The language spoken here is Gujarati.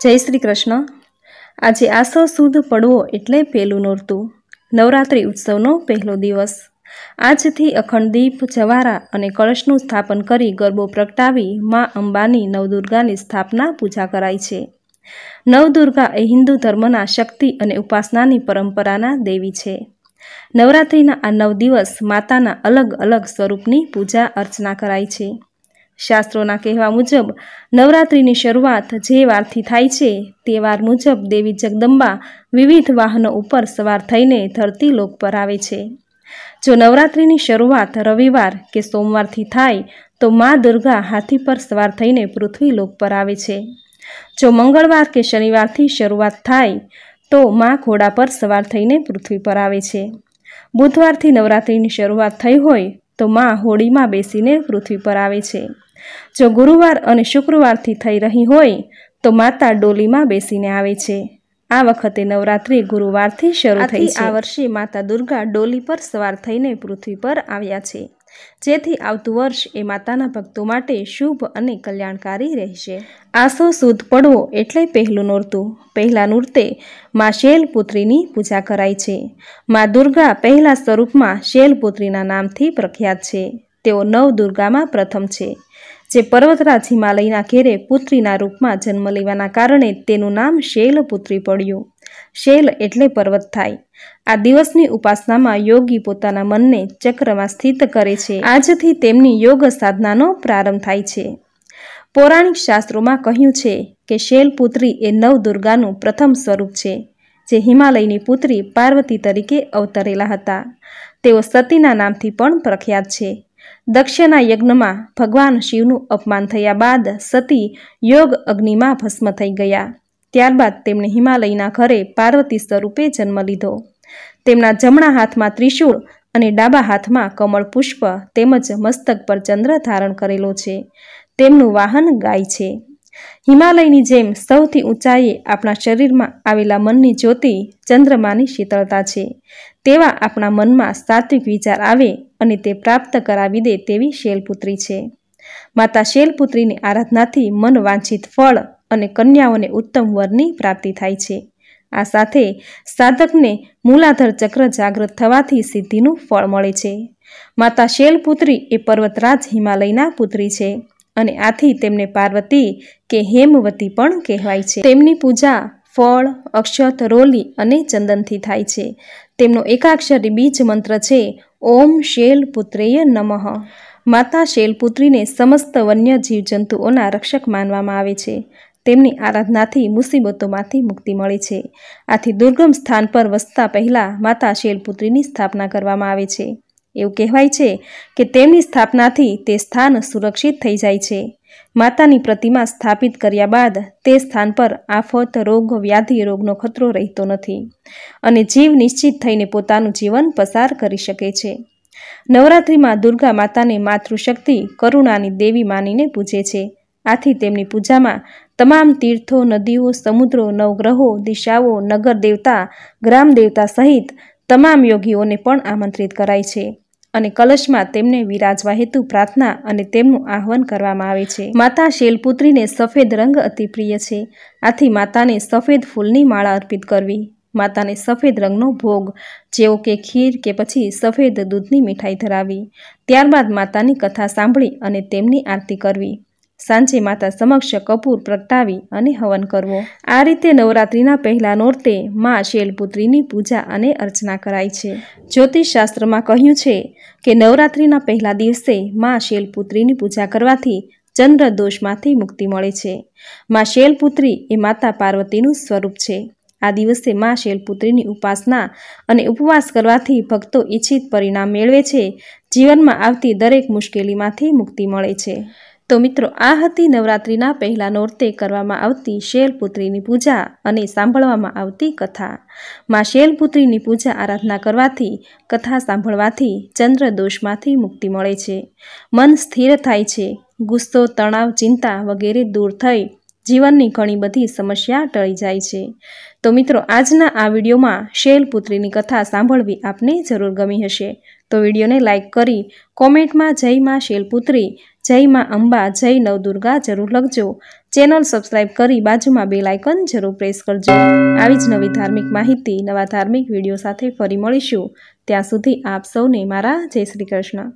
જય શ્રી કૃષ્ણ. આજે આસો સુદ પડવો એટલે પહેલું નોરતું. નવરાત્રિ ઉત્સવનો પહેલો દિવસ. આજથી અખંડ દીપ, જવારા અને કળશનું સ્થાપન કરી ગરબો પ્રગટાવી મા અંબાની નવદુર્ગાની સ્થાપના પૂજા કરાય છે. નવદુર્ગા એ હિન્દુ ધર્મના શક્તિ અને ઉપાસનાની પરંપરાના દેવી છે. નવરાત્રિના આ નવ દિવસ માતાના અલગ અલગ સ્વરૂપની પૂજા અર્ચના કરાય છે. શાસ્ત્રોના કહેવા મુજબ, નવરાત્રિની શરૂઆત જે વારથી થાય છે તે વાર મુજબ દેવી જગદંબા વિવિધ વાહનો ઉપર સવાર થઈને ધરતી લોક પર આવે છે. જો નવરાત્રિની શરૂઆત રવિવાર કે સોમવારથી થાય, તો મા દુર્ગા હાથી પર સવાર થઈને પૃથ્વી લોક પર આવે છે. જો મંગળવાર કે શનિવારથી શરૂઆત થાય, તો મા ઘોડા પર સવાર થઈને પૃથ્વી પર આવે છે. બુધવારથી નવરાત્રિની શરૂઆત થઈ હોય તો મા હોળીમાં બેસીને પૃથ્વી પર આવે છે. જો ગુરુવાર અને શુક્રવારથી થઈ રહી હોય તો માતા ડોલીમાં બેસીને આવે છે. આ વખતે નવરાત્રિ ગુરુવારથી શરૂ થઈ છે. આ વર્ષે માતા દુર્ગા ડોલી પર સવાર થઈને પૃથ્વી પર આવ્યા છે. જેથી આવતું વર્ષ એ માતાના ભક્તો માટે શુભ અને કલ્યાણકારી રહેશે. આસો સુદ પડવો એટલે પહેલું નોરતું. પહેલા નૂરતે મા શૈલપુત્રીની પૂજા કરાય છે. મા દુર્ગા પહેલા સ્વરૂપમાં શૈલપુત્રીના નામથી પ્રખ્યાત છે. તેઓ નવ દુર્ગામાં પ્રથમ છે. જે પર્વતરાજ હિમાલયના ઘેરે પુત્રીના રૂપમાં જન્મ લેવાના કારણે તેનું નામ શૈલપુત્રી પડ્યું. શૈલ એટલે પર્વત થાય. આ દિવસની ઉપાસનામાં યોગી પોતાના મનને ચક્રમાં સ્થિત કરે છે. આજથી તેમની યોગ સાધનાનો પ્રારંભ થાય છે. પૌરાણિક શાસ્ત્રોમાં કહ્યું છે કે શૈલપુત્રી એ નવ દુર્ગાનું પ્રથમ સ્વરૂપ છે, જે હિમાલયની પુત્રી પાર્વતી તરીકે અવતરેલા હતા. તેઓ સતીના નામથી પણ પ્રખ્યાત છે. દક્ષના યજ્ઞમાં ભગવાન શિવનું અપમાન થયા બાદ સતી યોગ અગ્નિમાં ભસ્મ થઈ ગયા. ત્યારબાદ તેમણે હિમાલયના ઘરે પાર્વતી સ્વરૂપે જન્મ લીધો. તેમના જમણા હાથમાં ત્રિશૂળ અને ડાબા હાથમાં કમળ પુષ્પ તેમજ મસ્તક પર ચંદ્ર ધારણ કરેલો છે. તેમનું વાહન ગાય છે. હિમાલયની જેમ સૌથી ઊંચાઈએ આપણા શરીરમાં આવેલા મનની જ્યોતિ ચંદ્રમાની શીતળતા છે. તેવા આપણા મનમાં સાત્વિક વિચાર આવે અને તે પ્રાપ્ત કરાવી દે તેવી શૈલપુત્રી છે. માતા શૈલપુત્રીની આરાધનાથી મન વાંછિત ફળ અને કન્યાઓને ઉત્તમ વરની પ્રાપ્તિ થાય છે. આ સાથે સાધકને મૂલાધર ચક્ર જાગૃત થવાથી સિદ્ધિનું ફળ મળે છે. માતા શૈલપુત્રી એ પર્વતરાજ હિમાલયના પુત્રી છે અને આથી તેમને પાર્વતી કે હેમવતી પણ કહેવાય છે. તેમની પૂજા ફળ, અક્ષત, રોલી અને ચંદનથી થાય છે. તેમનો એકાક્ષરી બીજ મંત્ર છે, ઓમ શૈલપુત્રેય નમઃ માતા શૈલપુત્રીને સમસ્ત વન્ય જીવજંતુઓના રક્ષક માનવામાં આવે છે. તેમની આરાધનાથી મુસીબતોમાંથી મુક્તિ મળે છે. આથી દુર્ગમ સ્થાન પર વસતા પહેલાં માતા શૈલપુત્રીની સ્થાપના કરવામાં આવે છે. એવું કહેવાય છે કે તેમની સ્થાપનાથી તે સ્થાન સુરક્ષિત થઈ જાય છે. માતાની પ્રતિમા સ્થાપિત કર્યા બાદ તે સ્થાન પર આફત, રોગ, વ્યાધિ રોગનો ખતરો રહેતો નથી અને જીવ નિશ્ચિત થઈને પોતાનું જીવન પસાર કરી શકે છે. નવરાત્રિમાં દુર્ગા માતાને માતૃશક્તિ કરુણાની દેવી માનીને પૂજે છે. આથી તેમની પૂજામાં તમામ તીર્થો, નદીઓ, સમુદ્રો, નવગ્રહો, દિશાઓ, નગર દેવતા, ગ્રામ દેવતા સહિત તમામ યોગીઓને પણ આમંત્રિત કરાય છે અને કલશમાં તેમને વિરાજવા હેતુ પ્રાર્થના અને તેમનું આહ્વાન કરવામાં આવે છે. માતા શૈલપુત્રીને સફેદ રંગ અતિ પ્રિય છે. આથી માતાને સફેદ ફૂલની માળા અર્પિત કરવી, માતાને સફેદ રંગનો ભોગ જેવો કે ખીર કે પછી સફેદ દૂધની મીઠાઈ ધરાવી, ત્યારબાદ માતાની કથા સાંભળી અને તેમની આરતી કરવી. સાંજે માતા સમક્ષ કપૂર પ્રગટાવી અને હવન કરવો. આ રીતે નવરાત્રિના પહેલા નોરતે મા શૈલપુત્રીની પૂજા અને અર્ચના કરાય છે. જ્યોતિષ શાસ્ત્રમાં કહ્યું છે કે નવરાત્રિના પહેલા દિવસે મા શૈલપુત્રીની પૂજા કરવાથી ચંદ્ર દોષમાંથી મુક્તિ મળે છે. મા શૈલપુત્રી એ માતા પાર્વતીનું સ્વરૂપ છે. આ દિવસે મા શૈલપુત્રીની ઉપાસના અને ઉપવાસ કરવાથી ભક્તો ઈચ્છિત પરિણામ મેળવે છે. જીવનમાં આવતી દરેક મુશ્કેલીમાંથી મુક્તિ મળે છે. તો મિત્રો, આ હતી નવરાત્રિના પહેલા નોરતે કરવામાં આવતી શૈલપુત્રીની પૂજા અને સાંભળવામાં આવતી કથા. માં શૈલપુત્રીની પૂજા આરાધના કરવાથી, કથા સાંભળવાથી ચંદ્ર દોષમાંથી મુક્તિ મળે છે. મન સ્થિર થાય છે. ગુસ્સો, તણાવ, ચિંતા વગેરે દૂર થઈ જીવનની ઘણી બધી સમસ્યા ટળી જાય છે. તો મિત્રો, આજના આ વિડીયોમાં શૈલપુત્રીની કથા સાંભળવી આપને જરૂર ગમી હશે. તો વિડીયોને લાઇક કરી કોમેન્ટમાં જય માં શૈલપુત્રી, જય માં અંબા, જય નવદુર્ગા જરૂર લખજો. ચેનલ સબસ્ક્રાઇબ કરી બાજુમાં બે લાઇકન જરૂર પ્રેસ કરજો. આવી જ નવી ધાર્મિક માહિતી, નવા ધાર્મિક વીડિયો સાથે ફરી મળીશું. ત્યાં સુધી આપ સૌને મારા જય શ્રી કૃષ્ણ.